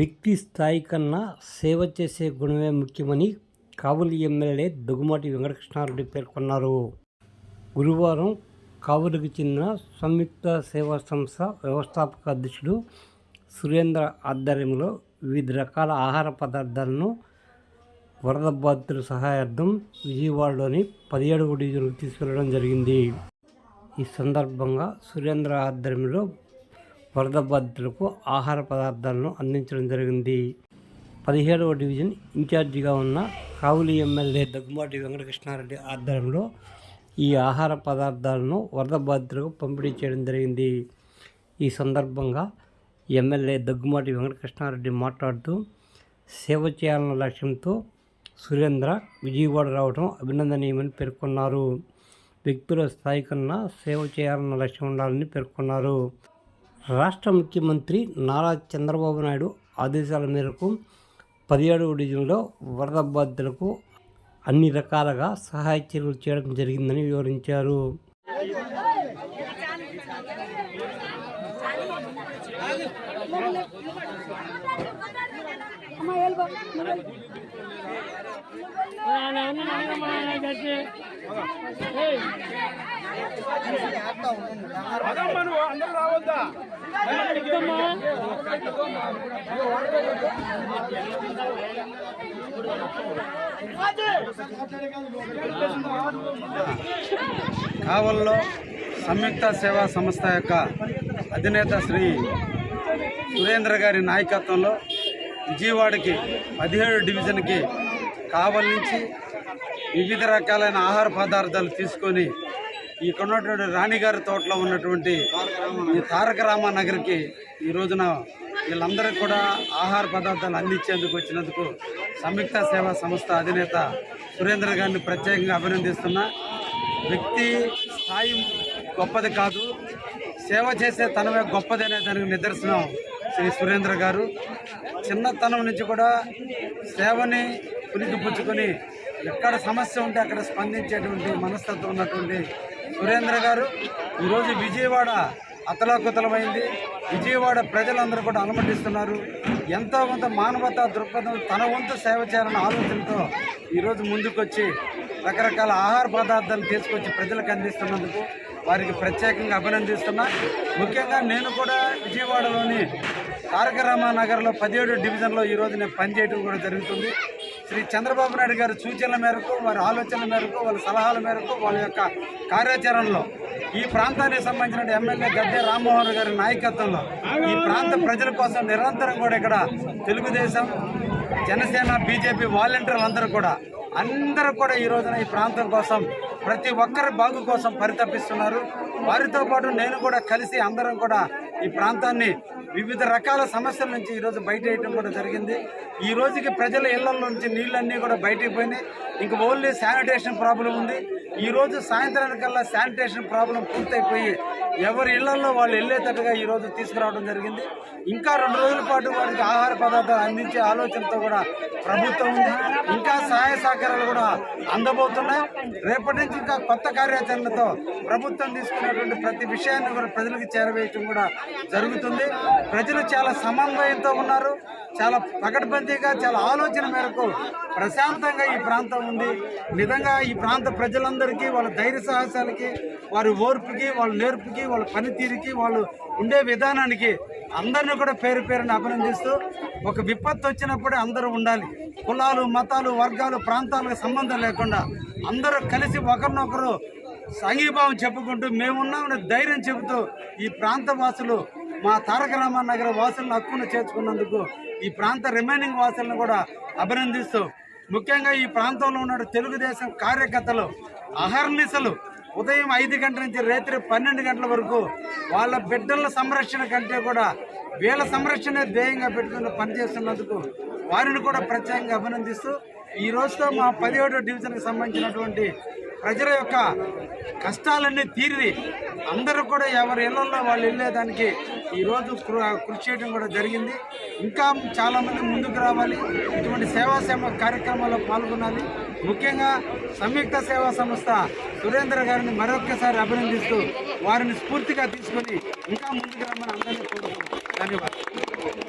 వ్యక్తి స్థాయి కన్నా సేవ చేసే గుణమే ముఖ్యమని కావలి ఎమ్మెల్యే దుగుమాటి వెంకటకృష్ణారెడ్డి పేర్కొన్నారు. గురువారం కావలికి చెందిన సంయుక్త సేవా సంస్థ వ్యవస్థాపక అధ్యక్షుడు సురేంద్ర ఆధ్వర్యంలో వివిధ రకాల ఆహార పదార్థాలను వరద బాధితుల సహాయార్థం విజయవాడలోని పదిహేడవ డివిజన్కు తీసుకెళ్ళడం జరిగింది. ఈ సందర్భంగా సురేంద్ర ఆధ్వర్యంలో వరద బాధితులకు ఆహార పదార్థాలను అందించడం జరిగింది. పదిహేడవ డివిజన్ ఇన్ఛార్జిగా ఉన్న కావులి ఎమ్మెల్యే దగ్గుమాటి వెంకటకృష్ణారెడ్డి ఆధ్వర్యంలో ఈ ఆహార పదార్థాలను వరద బాధితులకు పంపిణీ చేయడం జరిగింది. ఈ సందర్భంగా ఎమ్మెల్యే దగ్గుమాటి వెంకటకృష్ణారెడ్డి మాట్లాడుతూ సేవ చేయాలన్న లక్ష్యంతో సురేంద్ర విజయవాడ రావడం అభినందనీయమని పేర్కొన్నారు. వ్యక్తుల స్థాయి కన్నా సేవ చేయాలన్న లక్ష్యం ఉండాలని పేర్కొన్నారు. రాష్ట్ర ముఖ్యమంత్రి నారా చంద్రబాబు నాయుడు ఆదేశాల మేరకు పదిహేడవ డివిజన్లో వరద బాధితులకు అన్ని రకాలుగా సహాయ చర్యలు చేయడం జరిగిందని వివరించారు. అమ్మ వెళ్ళిపో కావల్లో సంయుక్త సేవా సంస్థ యొక్క అధినేత శ్రీ సురేంద్ర గారి నాయకత్వంలో విజయవాడకి పదిహేడు డివిజన్కి కావల్ నుంచి వివిధ రకాలైన ఆహార పదార్థాలు తీసుకొని ఇక్కడ ఉన్నటువంటి రాణిగారి తోటలో ఉన్నటువంటి ఈ తారక రామనగర్కి ఈ రోజున వీళ్ళందరికీ కూడా ఆహార పదార్థాలు అందించేందుకు వచ్చినందుకు సంయుక్త సేవా సంస్థ అధినేత సురేంద్ర గారిని ప్రత్యేకంగా అభినందిస్తున్నా. వ్యక్తి స్థాయి గొప్పది కాదు సేవ చేసే తనమే గొప్పది అనే దానికి నిదర్శనం శ్రీ సురేంద్ర గారు. చిన్నతనం నుంచి కూడా సేవని పులికిపుచ్చుకొని ఎక్కడ సమస్య ఉంటే అక్కడ స్పందించేటువంటి మనస్తత్వం ఉన్నటువంటి సురేంద్ర గారు ఈరోజు విజయవాడ అతలాకుతలమైంది. విజయవాడ ప్రజలందరూ కూడా అనుమతిస్తున్నారు ఎంతో కొంత మానవతా దృక్పథం తన వంతు సేవ చేయాలన్న ఆలోచనతో ఈరోజు ముందుకొచ్చి రకరకాల ఆహార పదార్థాలు తీసుకొచ్చి ప్రజలకు అందిస్తున్నందుకు వారికి ప్రత్యేకంగా అభినందిస్తున్నా. ముఖ్యంగా నేను కూడా విజయవాడలోని తారక రామానగర్లో పదిహేడు డివిజన్లో ఈరోజు నేను పనిచేయడం కూడా జరుగుతుంది. శ్రీ చంద్రబాబు నాయుడు గారి సూచనల మేరకు వారి ఆలోచనల మేరకు వాళ్ళ సలహాల మేరకు వాళ్ళ యొక్క కార్యాచరణలో ఈ ప్రాంతానికి సంబంధించిన ఎమ్మెల్యే గద్దె రామ్మోహన్ గారి నాయకత్వంలో ఈ ప్రాంత ప్రజల కోసం నిరంతరం కూడా ఇక్కడ తెలుగుదేశం జనసేన బీజేపీ వాలంటీర్లు అందరూ కూడా అందరూ కూడా ఈ రోజున ఈ ప్రాంతం కోసం ప్రతి ఒక్కరి బాగు కోసం పరితపిస్తున్నారు. వారితో పాటు నేను కూడా కలిసి అందరం కూడా ఈ ప్రాంతాన్ని వివిధ రకాల సమస్యల నుంచి ఈరోజు బయట వేయడం కూడా జరిగింది. ఈ రోజుకి ప్రజల ఇళ్ళ నుంచి నీళ్ళన్నీ కూడా బయటికి పోయినాయి. ఇంక ఓన్లీ శానిటేషన్ ప్రాబ్లం ఉంది. ఈరోజు సాయంత్రానికల్లా శానిటేషన్ ప్రాబ్లం పూర్తయిపోయి ఎవరి ఇళ్ళలో వాళ్ళు వెళ్ళేటట్టుగా ఈరోజు తీసుకురావడం జరిగింది. ఇంకా రెండు రోజుల పాటు వారికి ఆహార పదార్థాలు అందించే ఆలోచనతో కూడా ప్రభుత్వం ఉంది. ఇంకా సహాయ సహకారాలు కూడా అందబోతున్నాయి. రేపటి నుంచి ఇంకా కొత్త కార్యాచరణతో ప్రభుత్వం తీసుకున్నటువంటి ప్రతి విషయాన్ని కూడా ప్రజలకు చేరవేయటం కూడా జరుగుతుంది. ప్రజలు చాలా సమన్వయంతో ఉన్నారు. చాలా పకడ్బందీగా చాలా ఆలోచన మేరకు ప్రశాంతంగా ఈ ప్రాంతం ఉంది. నిజంగా ఈ ప్రాంత ప్రజలందరికీ వాళ్ళ ధైర్య సాహసాలకి వారి ఓర్పుకి వాళ్ళ నేర్పుకి వాళ్ళ పనితీరుకి వాళ్ళు ఉండే విధానానికి అందరిని కూడా పేరు పేరుని అభినందిస్తూ ఒక విపత్తు వచ్చినప్పుడే అందరూ ఉండాలి. కులాలు మతాలు వర్గాలు ప్రాంతాలకు సంబంధం లేకుండా అందరూ కలిసి ఒకరినొకరు సంఘీభావం చెప్పుకుంటూ మేమున్నామని ధైర్యం చెబుతూ ఈ ప్రాంతవాసులు మా తారక రామ నగర వాసులను హక్కును చేర్చుకున్నందుకు ఈ ప్రాంత రిమైనింగ్ వాసులను కూడా అభినందిస్తూ ముఖ్యంగా ఈ ప్రాంతంలో ఉన్న తెలుగుదేశం కార్యకర్తలు అహర్నిశలు ఉదయం ఐదు గంటల నుంచి రాత్రి పన్నెండు గంటల వరకు వాళ్ళ బిడ్డల సంరక్షణ కంటే కూడా వీళ్ళ సంరక్షణ ధ్యేయంగా పెట్టుకుని పనిచేస్తున్నందుకు వారిని కూడా ప్రత్యేకంగా అభినందిస్తూ ఈ రోజుతో మా పదిహేడో డివిజన్కి సంబంధించినటువంటి ప్రజల యొక్క కష్టాలన్నీ తీరి అందరూ కూడా ఎవరి ఇళ్ళలో వాళ్ళు వెళ్ళేదానికి ఈరోజు కృ- కృషి చేయడం కూడా జరిగింది. ఇంకా చాలామంది ముందుకు రావాలి. ఇటువంటి సేవా సేవ కార్యక్రమాల్లో పాల్గొనాలి. ముఖ్యంగా సంయుక్త సేవా సంస్థ సురేంద్ర గారిని మరొక్కసారి అభినందిస్తూ వారిని స్ఫూర్తిగా తీసుకొని ఇంకా ముందుకు రమ్మని అందరినీ కోరుతున్నాను ధన్యవాదాలు.